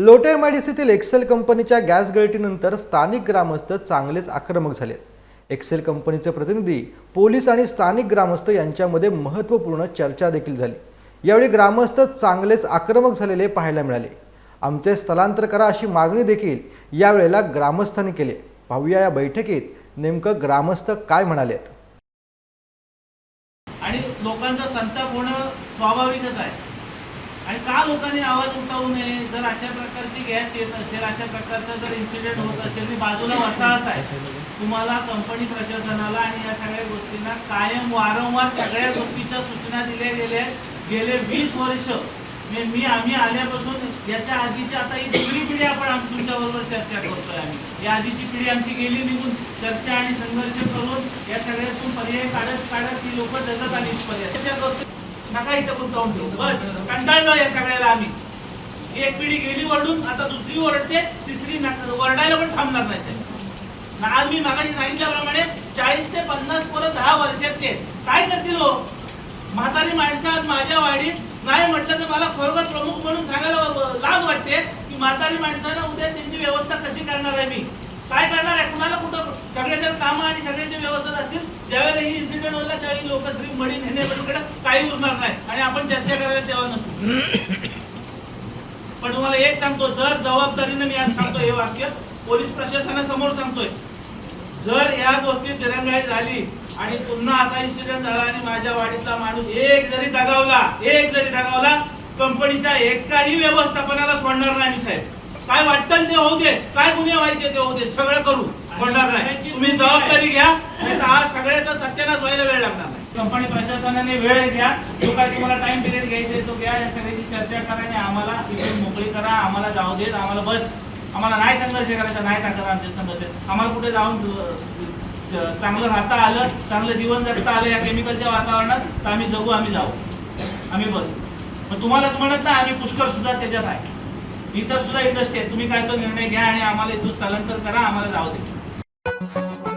लोटे एमआयडीसीतील एक्सेल कंपनीच्या गॅस गळतीनंतर स्थानिक ग्रामस्थ चांगलेच आक्रमक झाले. एक्सेल कंपनीचे प्रतिनिधी पोलीस आणि स्थानिक ग्रामस्थ यांच्यामध्ये महत्त्वपूर्ण चर्चा देखील झाली. यावेळी ग्रामस्थ चांगलेच आक्रमक झालेले पाहायला मिळाले. आमचे स्थलांतर करा अशी मागणी देखील यावेळेला ग्रामस्थांनी केली. पाहूया या बैठकीत नेमकं ग्रामस्थ काय म्हणालेत. आणि लोकांचा संताप होणं स्वाभाविकच आहे. आणि का लोकांनी आवाज उठवू नये? जर अशा प्रकारची गॅस येत असेल अशा प्रकारचा जर इन्सिडेंट होत असेल मी बाजूला वसाहत आहे. तुम्हाला कंपनी प्रशासनाला आणि या सगळ्या गोष्टींना कायम वारंवार सगळ्या गोष्टीच्या सूचना दिल्या गेल्या गेले वीस वर्ष. मी मी आम्ही आल्यापासून याच्या आधीची आता ही दुसरी पिढी आपण तुमच्याबरोबर चर्चा करतोय आम्ही. या आधीची पिढी आमची गेली निघून चर्चा आणि संघर्ष करून या सगळ्यातून पर्याय काढत काढत ती लोक जगत आली पर्याय त्याच्या नका इथं गुंतवून ठेवू बस. कंटाळलो या सगळ्याला आम्ही. एक पिढी गेली ओरडून आता दुसरी ओरडते तिसरी ओरडायला पण थांबणार नाही ते. आज मी मागाशी सांगितल्याप्रमाणे चाळीस ते पन्नास पोरं दहा वर्षात ते काय करतील हो? म्हातारी माणसं आज माझ्या वाडीत नाही म्हटलं तर मला खरोखर प्रमुख म्हणून सांगायला लाज वाटते की म्हातारी माणसानं उद्या त्यांची व्यवस्था कशी करणार आहे मी? काय करणार आहे? कुणाला कुठं सगळे जर कामं आणि सगळ्यांची व्यवस्था असतील? ज्यावेळेला ही इन्सिडेंट होता त्यावेळी लोक श्री मडी नेण्याकडे काही उरणार नाही. आणि आपण चर्चा करायला तेव्हा नसतो. पण तुम्हाला एक सांगतो जर जबाबदारीने मी आज सांगतो हे वाक्य पोलीस प्रशासनासमोर सांगतोय. जर या गोष्टी दिरंगाई झाली आणि पुन्हा असा इन्सिडेंट झाला आणि माझ्या वाडीतला माणूस एक जरी दगावला एक जरी दगावला कंपनीच्या एकाही व्यवस्थापनाला सोडणार नाही मी साहेब. काय वाटतं ते होऊ दे काय गुन्हे व्हायचे ते होऊ दे सगळं करू सोडणार नाही. तुम्ही जबाबदारी घ्या. आज सगळ्याचा सत्यानाश व्हायला कंपनी प्रशासनाने वेळ घ्या. जो काय तुम्हाला टाइम पिरियड घ्यायचा तो घ्या. या सगळ्याची चर्चा करा आणि आम्हाला इथून मोकळी करा. आम्हाला जाऊ देत. आम्हाला बस. आम्हाला नाही संघर्ष करायचा नाही टाकत आमच्या संघर्ष. आम्हाला कुठे जाऊन चांगलं राहता आलं चांगलं जीवन जगता आलं या केमिकलच्या वातावरणात तर आम्ही जगू आम्ही जाऊ. आम्ही बस. मग तुम्हालाच म्हणत ना आम्ही पुष्कळ सुद्धा त्याच्यात आहे. इतर सुद्धा इंडस्ट्री आहे तुम्ही काय तो निर्णय घ्या आणि आम्हाला इथून स्थलांतर करा आम्हाला जाऊ दे.